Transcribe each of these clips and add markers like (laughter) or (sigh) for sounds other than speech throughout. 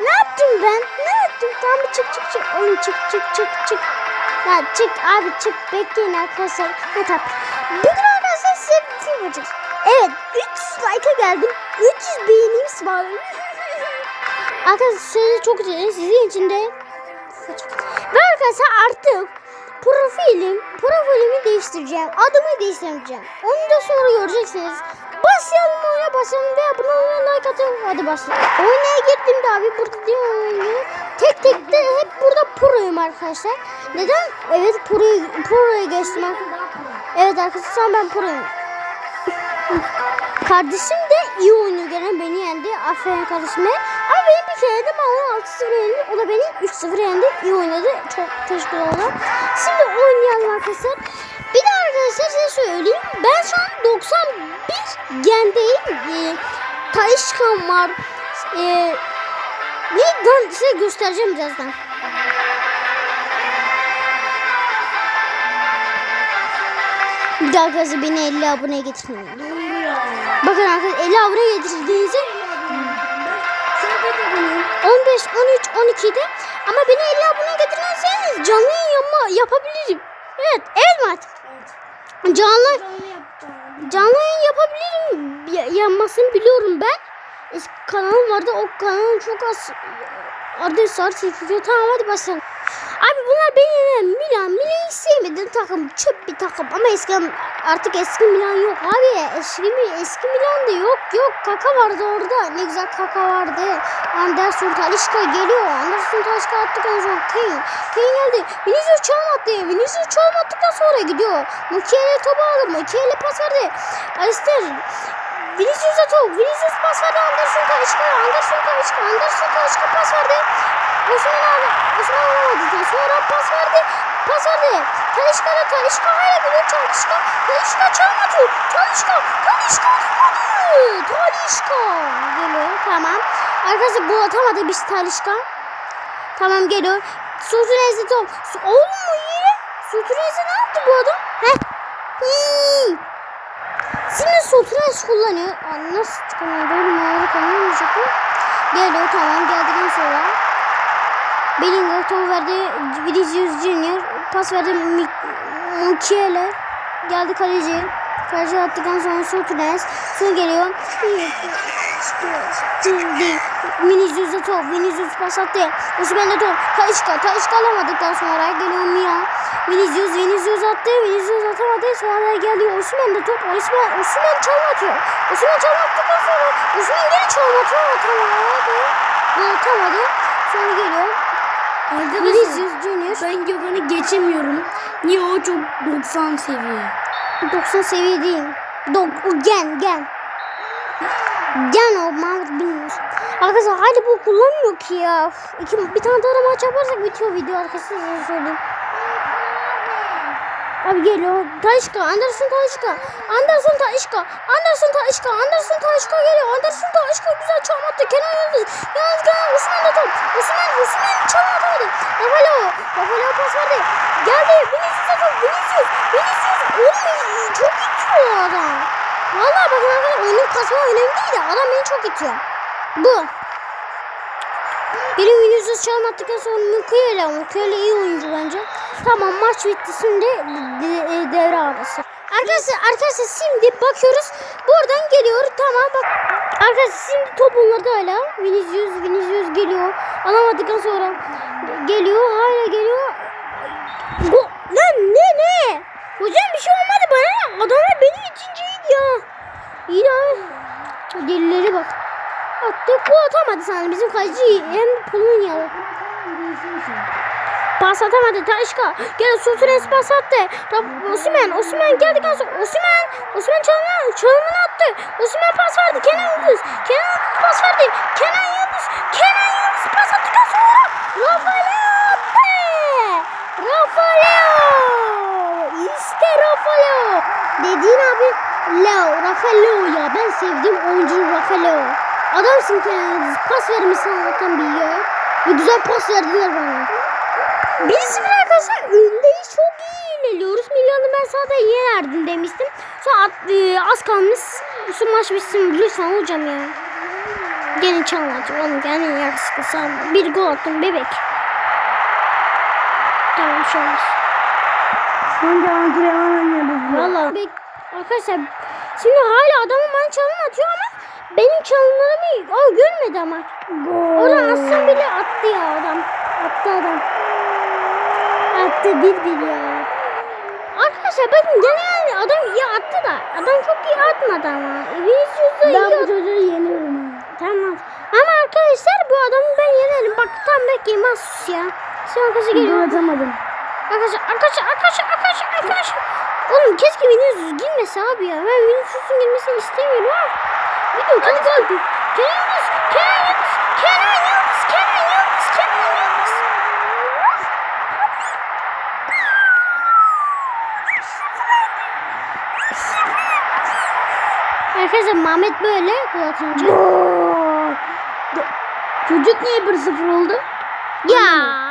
Ne yaptım ben? Ne yaptım? Tamam çık çık çık. Oğlum çık çık çık çık. Ya çık abi çık. Bekleyin arkadaşlar. Ne tap? Bugün arkadaşlar size bir film yapacağız. Evet 300 like'a geldim. 300 beğenimiz var. (laughs) arkadaşlar size çok güzel. Sizin için de ve arkadaşlar artık profilim, profilimi değiştireceğim. Adımı değiştireceğim. Onu da sonra göreceksiniz. Başlayalım oyuna başlayalım ve abone olmayı like atın. Hadi başlayalım. Oynaya girdim de abi burada değil oyunu? Tek tek de hep burada proyum arkadaşlar. Neden? Evet proyu, proya geçtim. Evet arkadaşlar ben proyum. Kardeşim de iyi oynuyor gene beni yendi. Aferin kardeşime. Ama benim bir kere de bana 6-0 yendi. O da beni 3-0 yendi. İyi oynadı. Çok teşekkür ederim. Şimdi oynayalım arkadaşlar. Size söyleyeyim. Ben şu an 91 gendeyim. Ee, Talişkan var. Ee, ne ben size göstereceğim birazdan. Bir daha arkadaşlar beni 50 abone getirmeyin. Bakın arkadaşlar 50 abone getirdiğinizde 15, 13, 12'de ama beni 50 abone getirirseniz canlı yayın yapabilirim. Evet, evet Mat. Canlı canlı yayın yapabilirim. Ya- Yapmasını biliyorum ben. Eski kanalım vardı. O kanalım çok az adresler çekiyor. Tamam hadi başlayalım. Abi bunlar benim Milan. Milan'ı sevmediğim takım. Çöp bir takım. Ama eski artık eski Milan yok abi. Eski, mi- eski Milan da yok. Yok kaka vardı orada. Ne güzel kaka vardı. Anderson Talişka geliyor. Anderson Talişka attık en son. Kane. Kane geldi. Vinicius çalım attı. Vinicius çalım attıktan sonra gidiyor. Mukiele topu aldı. Mukiele pas verdi. Alistair Vinicius'a top. Vinicius pas verdi Anderson Talişka. Anderson Talişka. Anderson Talişka pas verdi. Osman abi. Osman alamadı. Sonra pas verdi. Pas verdi. Talişka da Talişka hala gidiyor. Talişka. Talişka çalım atıyor. Talişka. Talişka atamadı. Talişka. Geliyor. Tamam. Arkadaşlar bu atamadı biz Talişka. Tamam geliyor. Sutunez'de top. Oğlum mu iyi? Sutunez'de ne yaptı bu adam? Heh. Hmm. Şimdi Sutunez kullanıyor. Aa, nasıl çıkamıyor? Doğru mu? Ayarı kullanmayacak mı? Geliyor tamam geldikten sonra. Bellingham topu verdi. Vinicius Junior. Pas verdi Mukiele. Geldi kaleci. Kaleci attıktan sonra Sutunez. Sonra geliyor. Vinicius'a top. Vinicius pas attı. Osimhen'de top. Talişka. Talişka alamadıktan sonra geliyor Mia. Vinicius. Vinicius attı. Vinicius atamadı. Sonra geliyor Osimhen'de top. Osimhen. Osimhen çalım atıyor. Osimhen çalım attıktan sonra Osimhen geri çalım atıyor. Atamadı. Bu atamadı. Sonra geliyor. Vinicius Junior. Ben Gökhan'ı geçemiyorum. Niye o çok 90 seviye. 90 seviye değil. Dok, o gen, gen. Gen o Mahmut bilmiyoruz. Arkadaşlar hadi bu kullanmıyor ki ya. İki, bir tane daha maç yaparsak bitiyor video arkadaşlar söyleyeyim. Abi geliyor. Talişka, Anderson Talişka. Anderson Talişka. Anderson Talişka. Anderson Talişka geliyor. Anderson Talişka güzel çalım attı. Kenan Yıldız. Yalnız Kenan Osman da top. Osman, Osman çalım atamadı. Rafaelo. Rafaelo pas verdi. Geldi. Vinicius'a top. Vinicius. Vinicius. Oğlum çok itiyor adam. Vallahi bakın arkadaşlar oyunun kasma önemli değil de adam beni çok itiyor. Bu. Benim Vinicius çalım attıktan sonra Mukiele. Mukiele iyi oyuncu bence. Tamam maç bitti şimdi de- devre arası. Arkadaşlar arkadaşlar şimdi bakıyoruz. Buradan geliyor. Tamam bak. Arkadaşlar şimdi top onlarda hala. Vinicius Vinicius geliyor. Alamadıktan sonra geliyor. Hala geliyor. Bu lan ne ne? Hocam bir şey olmadı bana. Adamlar beni ikinciydi ya. İyi ya. Delileri bak. Attı. Bu atamadı sanırım. Bizim kaleci hem Polonyalı. Pas atamadı Taşka. Gel Sutres pas attı. Osimhen. Osimhen geldikten sonra Osimhen. Osimhen çalımını, çalımını attı. Osimhen pas verdi. Kenan Yıldız. Kenan Yıldız pas verdi. Kenan Yıldız. Kenan Yıldız pas attıktan sonra Rafael attı. Rafael. İşte Rafael. Dediğin abi Leo. Rafael ya. Ben sevdiğim oyuncu Rafael. Adamsın Kenan. Pas vermişsin Allah'tan bir ya. Ve güzel pas verdiler bana. 1-0 arkadaşlar öndeyiz çok iyi ilerliyoruz. Milyonu ben zaten yenerdim demiştim. Sonra at- e, az kalmış. Şu maç bitsin lütfen hocam ya. Gene çalmadı oğlum gene yakışıklı sanma. Bir gol attım bebek. Tamam şey olmaz. Önce antrenman oynuyoruz. Valla arkadaşlar şimdi hala adamın bana çalım atıyor ama benim çalımlarımı o görmedi ama. Oradan atsam bile attı ya adam. Attı adam. Attı bir bir ya. Arkadaşlar bakın gene yani adam iyi attı da adam çok iyi atmadı ama. Vinicius da iyi Ben bu çocuğu yeniyorum. Tamam. Ama arkadaşlar bu adamı ben yenerim. Bak tam bekleyeyim az sus ya. Arkadaşlar Gol geliyor. atamadım. Arkadaşlar arkadaşlar arkadaşlar arkadaşlar arkadaşlar. Oğlum keşke Vinicius girmese abi ya. Ben Vinicius'un girmesini istemiyorum ha. Video hadi gol. Kenan Yıldız. Kenan Yıldız. Kenan Yıldız. Kenan Yıldız. Kenan Yıldız. Arkadaşlar Mehmet böyle gol atınca. Çocuk niye 1-0 oldu? Ya.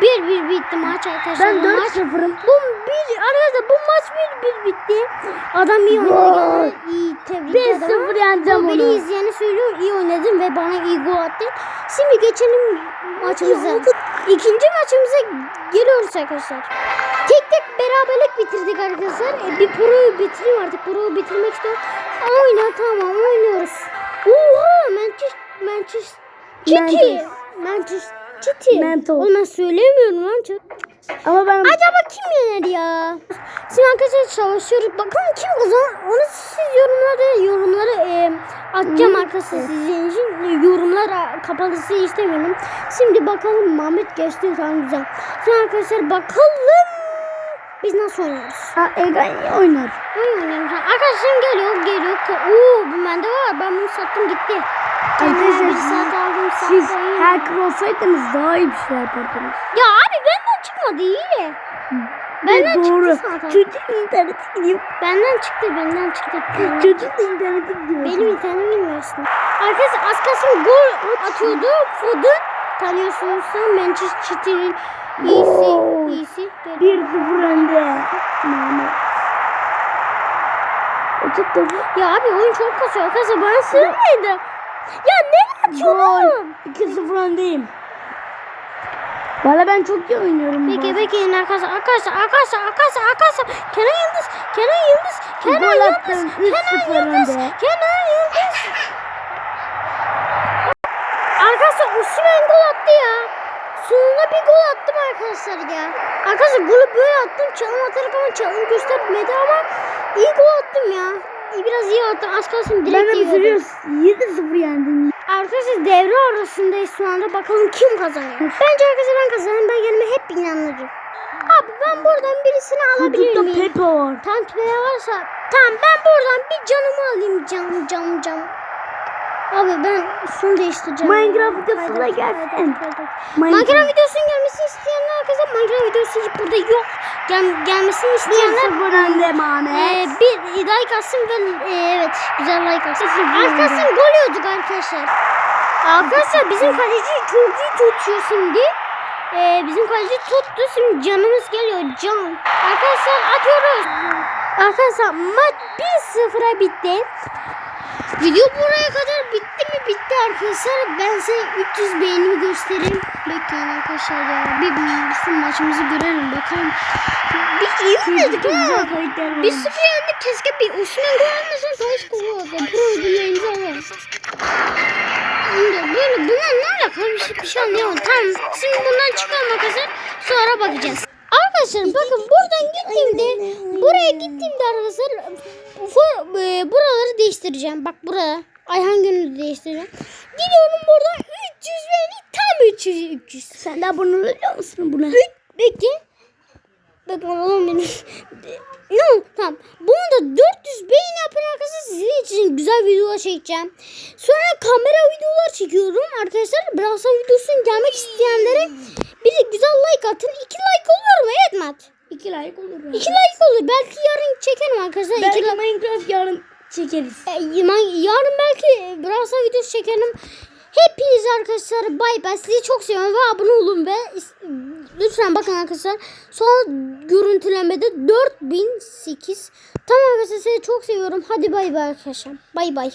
Bir bir bitti maç arkadaşlar. Ben Bu maç 4-0'ım. Bu bir arkadaşlar bu maç bir bir bitti. Adam iyi oynadı. İyi tebrik 1-0 ederim. yeneceğim Bu beni onu. izleyeni söylüyor iyi oynadın ve bana iyi gol attın. Şimdi geçelim maçımıza. İkinci maçımıza geliyoruz arkadaşlar. Tek tek beraberlik bitirdik arkadaşlar. E, bir proyu bitireyim artık. Proyu bitirmek istiyorum. Oyna tamam oynuyoruz. Oha Manchester Manchester City. Manchester. Mental. Oğlum ben söyleyemiyorum lan çok. Ama ben Acaba kim yener ya? Şimdi arkadaşlar savaşıyoruz. Bakalım kim kazanır? Onu siz yorumlara yorumlara e, atacağım arkadaşlar sizin için. Yorumlar kapalısı istemiyorum. Şimdi bakalım Mehmet geçti tamam güzel. Şimdi arkadaşlar bakalım biz nasıl oynuyoruz? ha, Egan oynar. Arkadaşlarım geliyor geliyor. Oo bu bende var. Ben bunu sattım gitti. Arkadaşlar bir saat aldım Siz hacker olsaydınız daha iyi bir şey yapardınız. Ya abi benden çıkmadı iyi. Benden Ve doğru. çıktı zaten. Çocuğun interneti gidiyor. Benden çıktı, benden çıktı. Çocuk da interneti gidiyor. Benim internetim bilmiyorsun. Arkadaşlar az kalsın gol atıyordu. Foden tanıyorsunuz sen Manchester City'nin iyisi. İyisi. 1-0 önde. Mehmet. Ya abi oyun çok kasıyor. Arkadaşlar bana sığmaydı. Ya ne oğlum? 2-0 öndeyim. Valla ben çok iyi oynuyorum. Peki bekleyin arkadaşlar. Arkadaşlar arkadaşlar arkadaşlar arkadaşlar. Kenan Yıldız. Kenan Yıldız. Kenan Yıldız. Kenan 3-0 Yıldız. Kenan Yıldız. Arkadaşlar Osimhen gol attı ya. Sonunda bir gol attım arkadaşlar ya. Arkadaşlar golü böyle attım. Çalım atarak ama çalım göstermedi ama iyi gol attım ya. Biraz iyi attım. Az kalsın Ben direkt de yiyordum. bitiriyoruz. 7-0 yendim. Arkadaşlar devre arasındayız şu anda. Bakalım kim kazanıyor. Bence arkadaşlar ben kazanırım. Ben kendime hep inanırım. Abi ben buradan birisini alabilir miyim? Pepe var. Tam tüpeye varsa tamam ben buradan bir canımı alayım canım canım canım. Abi ben şunu değiştireceğim. Minecraft videosuna gelsin. Minecraft. Videosunun gelmesini isteyenler arkadaşlar Minecraft videosu hiç burada yok. Gel, gelmesini isteyenler 1-0 önde Mehmet. ee, bir like atsın ve e, evet güzel like atsın. Arkadaşlar gol yiyorduk arkadaşlar. Arkadaşlar bizim kaleci çok iyi tutuyor şimdi. Ee, bizim kaleci tuttu. Şimdi canımız geliyor can. Arkadaşlar atıyoruz. Arkadaşlar maç 1-0'a bitti. Video buraya kadar bitti mi? Bitti arkadaşlar. Ben size 300 beğenimi göstereyim. Bekleyin arkadaşlar ya. Bir, şu maçımızı görelim bakalım. Bir iyi oynadık ha. Bir sıfır yendik. Keşke bir Osman gol atmasın. Taş gol oldu. Pro ödüllerimizi alalım. Böyle bunlar ne alakalı bir şey, bir şey anlayamadım. Tamam. Şimdi bundan çıkalım arkadaşlar. Sonra bakacağız. Arkadaşlar bakın buradan gittiğimde buraya gittiğimde arkadaşlar bu, e, buraları değiştireceğim. Bak burada. Ayhan Gönül'ü değiştireceğim. Gidiyorum buradan 300 beni tam 300 300. Sen de abone oluyor musun buna? Bekle. Bakın oğlum benim. Ne oldu? Tamam. Bunu da 400 beğeni yapın arkadaşlar. Sizin için güzel videolar çekeceğim. Sonra kamera videolar çekiyorum. Arkadaşlar Browser videosunun gelmek isteyenlere bir güzel like atın. 2 like olur mu? Evet Mat. 2 like olur. 2 like olur. Belki yarın çekerim arkadaşlar. İki Belki like- Minecraft yarın çekeriz. E, yarın belki Browser videosu çekerim. Hepiniz arkadaşlar bay bay. Sizi çok seviyorum ve abone olun ve lütfen bakın arkadaşlar. Son görüntülemede 4008. Tamam arkadaşlar sizi çok seviyorum. Hadi bay bay arkadaşlar. Bay bay.